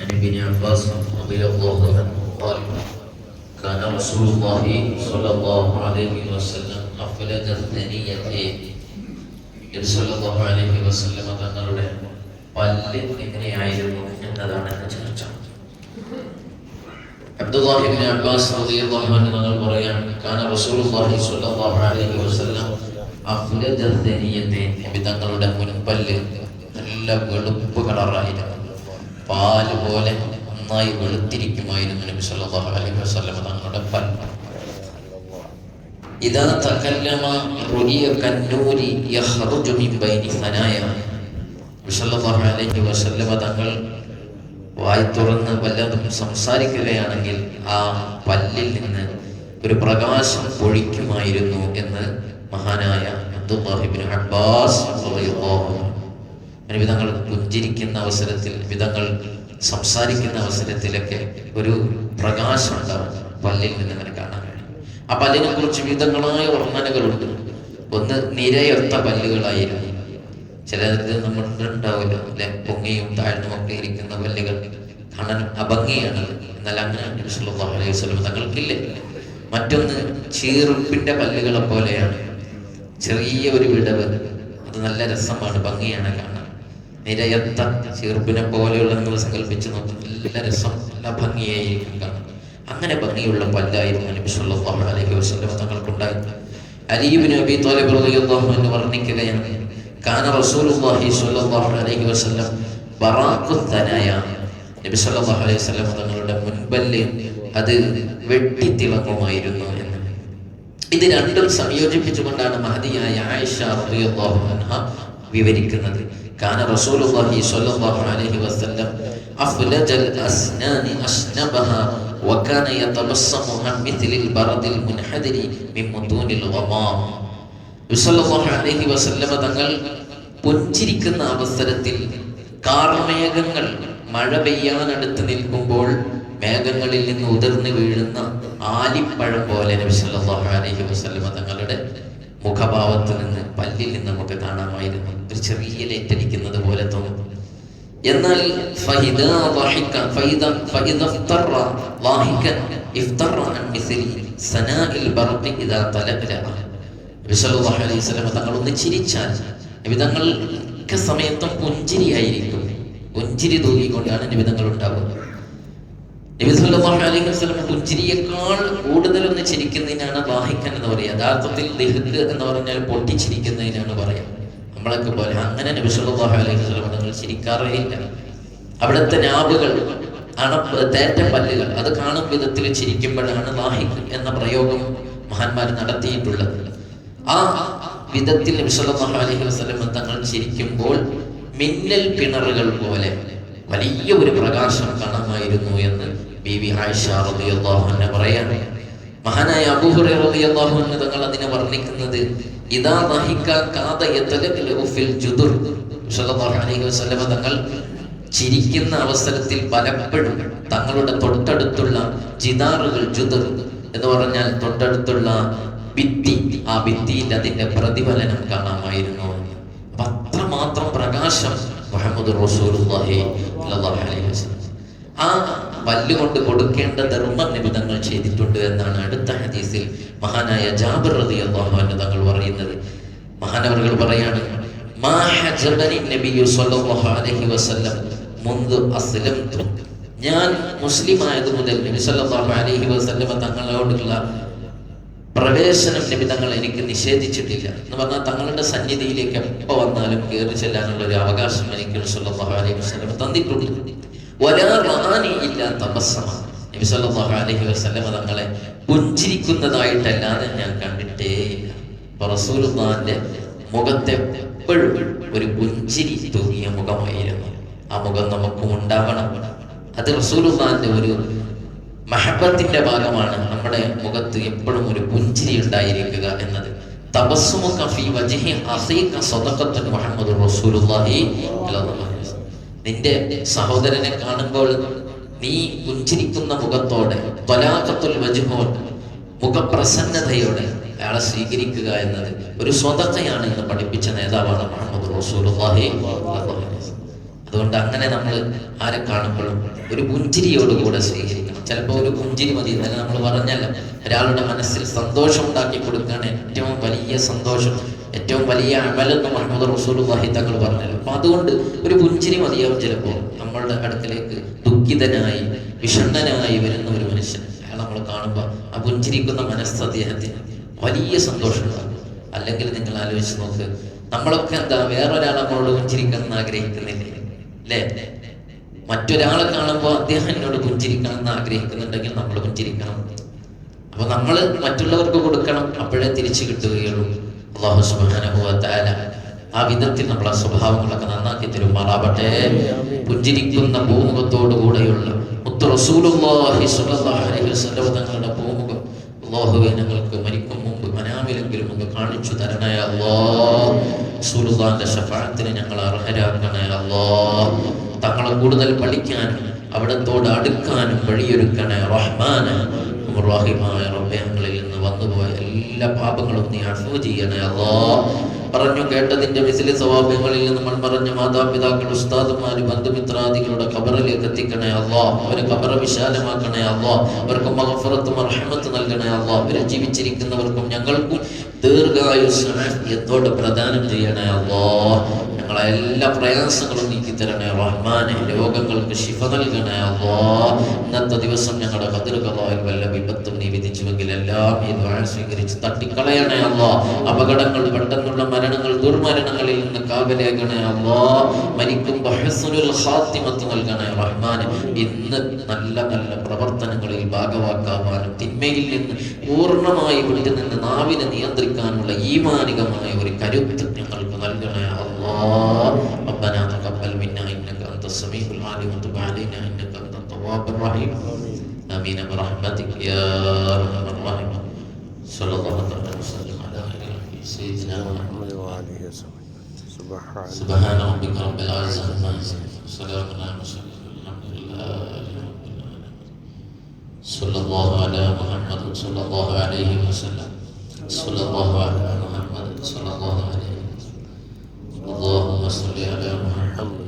عن ابن عباس رضي الله عنه قال كان رسول الله صلى الله عليه وسلم أفلد الثنية നബി സല്ലല്ലാഹു അലൈഹി വസല്ലമ തങ്ങളുടെ പല്ല് എങ്ങനെയായിരുന്നു എന്നതാണ് എന്റെ ചർച്ച അബ്ദുല്ലാഹി ഇബ്നു അബ്ബാസ് റളിയല്ലാഹു അൻഹു തങ്ങൾ പറയാണ് കാന റസൂലുള്ളാഹി സ്വല്ലല്ലാഹു അലൈഹി വസല്ലം അഫ്ലജ ദനിയത്തെ നബി തങ്ങളുടെ മുൻപല്ല് നല്ല വെളുപ്പ് കളറായിരുന്നു പാൽ പോലെ നന്നായി വെളുത്തിരിക്കുമായിരുന്നു നബി സല്ലല്ലാഹു അലൈഹി വസല്ലം തങ്ങളുടെ പൽ. ഇദാ തകല്ലമ റുഹിയ കന്നൂരി യഖ്റുജു മിൻ ബൈനി സനായ. സല്ലല്ലാഹു അലൈഹി വസല്ലം തങ്ങൾ വായി തുറന്ന് വല്ലതും സംസാരിക്കുകയാണെങ്കിൽ ആ പല്ലിൽ നിന്ന് ഒരു പ്രകാശം പൊഴിക്കുമായിരുന്നു എന്ന് മഹാനായ അബ്ദുല്ലാഹിബിൻ അബ്ബാസ് വിധങ്ങൾ പുഞ്ചിരിക്കുന്ന അവസരത്തിൽ വിധങ്ങൾ സംസാരിക്കുന്ന അവസരത്തിലൊക്കെ ഒരു പ്രകാശം ഉണ്ടാവും പല്ലിൽ നിന്ന് അങ്ങനെ കാണാൻ കഴിയും. ആ പല്ലിനെ കുറിച്ച് വിധങ്ങളായ വർണനകളുണ്ട്. ഒന്ന് നിരയൊത്ത പല്ലുകളായിരുന്നു. ചിലത് നമ്മൾ ഉണ്ടാവില്ല അല്ലെ? പൊങ്ങിയും താഴ്ന്നും ഒക്കെ ഇരിക്കുന്ന പല്ലുകൾ. കാണാൻ അഭംഗിയാണ്. എന്നാൽ അങ്ങനെ അലൈഹി തങ്ങൾക്കില്ല. മറ്റൊന്ന് ചീറുപ്പിന്റെ പല്ലുകളെ പോലെയാണ്. ചെറിയ ഒരു വിടവ്. അത് നല്ല രസമാണ്. ഭംഗിയാണ് കാണാൻ. നിരയത്ത ചീർപ്പിനെ പോലെയുള്ള നിങ്ങൾ സങ്കല്പിച്ച് നോക്കും. നല്ല രസം നല്ല ഭംഗിയായിരിക്കും കാണാം അങ്ങനെ ഭംഗിയുള്ള പല്ലായിരുന്നു നബി സല്ലല്ലാഹു അലൈഹി വസല്ലം തങ്ങൾക്കുണ്ടായത്. അലീബിന് അബി താലിബ് റളിയല്ലാഹു അൻഹു വർണിക്കുകയാണ് കാന റസൂലുള്ളാഹി സ്വല്ലല്ലാഹു അലൈഹി വസല്ലം ബറാഖു തനായ. നബി സല്ലല്ലാഹു അലൈഹി വസല്ലം തങ്ങളുടെ മുൻപല്ല് അത് വെട്ടിത്തിളങ്ങുമായിരുന്നു എന്ന്. ഇത് രണ്ടും സംയോജിപ്പിച്ചുകൊണ്ടാണ് മഹതിയായ ആയിഷ റളിയല്ലാഹു അൻഹ വിവരിക്കുന്നത്. കാന റസൂലുള്ളാഹി സ്വല്ലല്ലാഹു അലൈഹി വസല്ലം അഫ്ലജൽ അസ്നാനി അസ്നബഹ وكان يتبسم عن مثل البرد المنحدر من متون الغمام വിസല്ലല്ലാഹു അലൈഹി വസല്ലമ തങ്ങൾ പുഞ്ചിരിക്കുന്ന അവസരത്തിൽ കാർമേഘങ്ങൾ മഴ പെയ്യാനടുത്ത് നിൽക്കുമ്പോൾ മേഘങ്ങളിൽ നിന്ന് ഉതിർന്നു വീഴുന്ന ആലിപ്പഴം പോലെ നബി സല്ലല്ലാഹു അലൈഹി വസല്ലമ തങ്ങളുടെ മുഖഭാവത്ത് നിന്ന് പല്ലിൽ നിന്ന് നമുക്ക് കാണാമായിരുന്നു ഒരു ചെറിയ ലേറ്റടിക്കുന്നത് പോലെ തോന്നും. എന്നാൽ തങ്ങൾ ഒന്ന് ചിരിച്ചാൽ നിബിതങ്ങൾ മിക്ക സമയത്തും പുഞ്ചിരിയായിരിക്കും പുഞ്ചിരി തൂങ്ങിക്കൊണ്ടാണ് നിബിതങ്ങൾ ഉണ്ടാവുക. നബിസ്വല്ലാഹു അലൈഹി വസ്ലം പുഞ്ചിരിയേക്കാൾ കൂടുതലൊന്ന് ചിരിക്കുന്നതിനാണ് വാഹിക്കൻ എന്ന് പറയുക. യഥാർത്ഥത്തിൽ ദിഹ്ദ് എന്ന് പറഞ്ഞാൽ പൊട്ടിച്ചിരിക്കുന്നതിനാണ് പറയുക. നമ്മളൊക്കെ പോലെ അങ്ങനെ നബി സല്ലല്ലാഹു അലൈഹി തങ്ങൾ ചിരിക്കാറേ ഇല്ല അവിടുത്തെ നാബുകൾ അണപ്പ് തേറ്റ പല്ലുകൾ അത് കാണും വിധത്തിൽ ചിരിക്കുമ്പോഴാണ് വാഹിക് എന്ന പ്രയോഗം മഹാന്മാർ നടത്തിയിട്ടുള്ളത്. ആ വിധത്തിൽ നബി സല്ലല്ലാഹു അലൈഹി വസല്ലം തങ്ങൾ ചിരിക്കുമ്പോൾ മിന്നൽ പിണറുകൾ പോലെ വലിയ ഒരു പ്രകാശം കാണാമായിരുന്നു എന്ന് ബി വി ആയിഷ അൻഹ പറയാണ് മഹാനായ അബൂ ഹുറൈറ റളിയല്ലാഹു അൻഹു തങ്ങൾ അതിനെ വർണിക്കുന്നത് ഫിൽ ജുദുർ അലൈഹി വസല്ലം തങ്ങൾ ചിരിക്കുന്ന അവസരത്തിൽ പലപ്പോഴും തങ്ങളുടെ തൊട്ടടുത്തുള്ള ജിദാറുകൾ ജുദുർ എന്ന് പറഞ്ഞാൽ തൊട്ടടുത്തുള്ള ഭിത്തി ആ ഭിത്തിയിൽ അതിന്റെ പ്രതിഫലനം കാണാമായിരുന്നു. അപ്പൊ അത്രമാത്രം പ്രകാശം മുഹമ്മദ് സ്വല്ലല്ലാഹു അലൈഹി ആ പല്ലുകൊണ്ട് കൊടുക്കേണ്ട ധർമ്മ നിബിധങ്ങൾ ചെയ്തിട്ടുണ്ട് എന്നാണ് അടുത്ത ഹദീസിൽ മഹാനായ ജാബിർ റളിയല്ലാഹു അൻഹു തങ്ങൾ പറയുന്നത്. മഹാനവറുകൾ പറയാണ് ഞാൻ മുസ്ലിം ആയത് മുതൽ നബി സല്ലല്ലാഹു അലൈഹി വസല്ലമ തങ്ങളോടുള്ള പ്രവേശനം നബി തങ്ങൾ എനിക്ക് നിഷേധിച്ചിട്ടില്ല. എന്ന് പറഞ്ഞാൽ തങ്ങളുടെ സന്നിധിയിലേക്ക് എപ്പോൾ വന്നാലും കയറി ചെല്ലാനുള്ള ഒരു അവകാശം എനിക്ക് സല്ലല്ലാഹു അലൈഹി വസല്ലം തന്നിട്ടുണ്ട്. റാനി ഇല്ല തപസ്സമ നബി സല്ലല്ലാഹു അലൈഹി വസല്ലം തങ്ങളെ പുഞ്ചിരിക്കുന്നതായിട്ടല്ലാതെ ഞാൻ കണ്ടിട്ടേ ഇല്ല റസൂലുള്ളാഹിന്റെ മുഖത്തെ എപ്പോഴും ഒരു പുഞ്ചിരി തൂങ്ങിയ മുഖമായിരുന്നു. ആ മുഖം നമുക്കും ഉണ്ടാവണം. അത് റസൂലുള്ളാഹിന്റെ ഒരു മഹബത്തിന്റെ ഭാഗമാണ്. നമ്മുടെ മുഖത്ത് എപ്പോഴും ഒരു പുഞ്ചിരി ഉണ്ടായിരിക്കുക എന്നത്. നിന്റെ സഹോദരനെ കാണുമ്പോൾ നീ പുഞ്ചിരിക്കുന്ന മുഖത്തോടെ ത്വലാഖത്തുൽ വജ്ഹോൻ മുഖപ്രസന്നതയോടെ അയാളെ സ്വീകരിക്കുക എന്നത് ഒരു സ്വതത്തയാണ് എന്ന് പഠിപ്പിച്ച നേതാവാണ് മുഹമ്മദ് റസൂലുള്ളാഹി. അതുകൊണ്ട് അങ്ങനെ നമ്മൾ ആരെ കാണുമ്പോഴും ഒരു പുഞ്ചിരിയോടുകൂടെ സ്വീകരിക്കണം ചിലപ്പോൾ ഒരു പുഞ്ചിരി മതി എന്നാലും നമ്മൾ പറഞ്ഞല്ലോ ഒരാളുടെ മനസ്സിൽ സന്തോഷം ഉണ്ടാക്കി കൊടുക്കുകയാണ് ഏറ്റവും വലിയ സന്തോഷം ഏറ്റവും വലിയ അമലെന്ന് മുഹമ്മദ് റസൂലുള്ളാഹി തങ്ങൾ പറഞ്ഞല്ലോ അപ്പൊ അതുകൊണ്ട് ഒരു പുഞ്ചിരി മതിയാവും ചിലപ്പോൾ നമ്മളുടെ അടുക്കലേക്ക് ദുഃഖിതനായി വിഷണ്ണനായി വരുന്ന ഒരു മനുഷ്യൻ. അയാൾ നമ്മൾ കാണുമ്പോൾ ആ പുഞ്ചിരിക്കുന്ന മനസ്സ് അദ്ദേഹത്തിന് വലിയ സന്തോഷമുണ്ടാകും അല്ലെങ്കിൽ നിങ്ങൾ ആലോചിച്ച് നോക്ക് നമ്മളൊക്കെ എന്താ വേറൊരാൾ നമ്മളോട് പുഞ്ചിരിക്കാൻ ആഗ്രഹിക്കുന്നില്ലേ? അല്ലേ? മറ്റൊരാളെ കാണുമ്പോൾ അദ്ദേഹം എന്നോട് പുഞ്ചിരിക്കണം എന്ന് ആഗ്രഹിക്കുന്നുണ്ടെങ്കിൽ നമ്മൾ പുഞ്ചിരിക്കണം. അപ്പൊ നമ്മൾ മറ്റുള്ളവർക്ക് കൊടുക്കണം അപ്പോഴേ തിരിച്ചു കിട്ടുകയുള്ളൂ. അള്ളാഹു തആല ആ വിധത്തിൽ നമ്മളെ സ്വഭാവങ്ങളൊക്കെ നന്നാക്കി തരുമാറാവട്ടെ. പുഞ്ചിരിക്കുന്ന ഭൂമുഖത്തോടു കൂടെയുള്ള മുത്ത് റസൂലുള്ളാഹി സ്വല്ലല്ലാഹു അലൈഹി വസല്ലം തങ്ങളുടെ പൂമുഖം അള്ളാഹുവെ ഞങ്ങൾക്ക് മരിക്കും മുമ്പ് മനാമിലെങ്കിലും ഒന്ന് കാണിച്ചു തരണേ അല്ലാ റസൂലുള്ളാഹിന്റെ ഷഫാഅത്തിന് ഞങ്ങൾ അർഹരാക്കണേ അല്ലാ തങ്ങളെ കൂടുതൽ പഠിക്കാനും അവിടത്തോട് അടുക്കാനും വഴിയൊരുക്കണേ റഹ്മാന. റഹിമായ റബ്ബെ ഞങ്ങളിൽ വന്നുപോയ എല്ലാ പാപങ്ങളും നീ അഫു ചെയ്യണേ അല്ലാ. പറഞ്ഞു കേട്ടതിന്റെ വിസിലി സ്വഭാവങ്ങളിൽ നമ്മൾ പറഞ്ഞ മാതാപിതാക്കൾ ഉസ്താദുമാര് ബന്ധുമിത്രാദികളുടെ ഖബറിലേക്ക് എത്തിക്കണേ അല്ലാ. അവരെ ഖബറ വിശാലമാക്കണേ അല്ലാ. അവർക്ക് മഹഫറത്തും അർഹമത്ത് നൽകണേ അല്ലാ. അവരെ ജീവിച്ചിരിക്കുന്നവർക്കും ഞങ്ങൾക്കും ദീർഘായുസ് ആഫിയത്തോടെ പ്രദാനം ചെയ്യണേ അല്ലാ. ഞങ്ങളെ എല്ലാ പ്രയാസങ്ങളും നീക്കി തരണേ റഹ്മാനെ. രോഗങ്ങൾക്ക് ശിഫ നൽകണേ അള്ളാ ഇന്നത്തെ ദിവസം ഞങ്ങളുടെ കതിർകളായി വല്ല വിപത്തും നീ വിധിച്ചുവെങ്കിൽ എല്ലാം ഈ ദ്വാര സ്വീകരിച്ച് തട്ടിക്കളയണേ അള്ളാ അപകടങ്ങൾ പെട്ടെന്നുള്ള മരണങ്ങൾ ദുർമരണങ്ങളിൽ നിന്ന് കാവലേകണേ അള്ളാ മരിക്കുമ്പോൾ ഹസ്നുൽ ഖാത്തിമത്ത് നൽകണേ റഹ്മാനെ. ഇന്ന് നല്ല നല്ല പ്രവർത്തനങ്ങളിൽ ഭാഗവാക്കാവാനും തിന്മയിൽ നിന്ന് പൂർണമായി വിട്ടു നിന്ന് നാവിനെ നിയന്ത്രിക്കാനുള്ള ഈമാനികമായ ഒരു കരുത്ത് ഞങ്ങൾക്ക് ربنا تقبل منا إنك أنت السميع العليم وتب علينا إنك أنت التواب الرحيم. آمين برحمتك يا أرحم الراحمين. صلى الله عليه وسلم على سيدنا محمد آله وصحبه سبحان ربك رب العزة عما يصفون. سلام على المرسلين. الحمد لله رب العالمين صلى الله على محمد صلى الله عليه وسلم. صلى الله على محمد صلى الله عليه وسلم. وسلم اللهم صل على محمد يا رب صل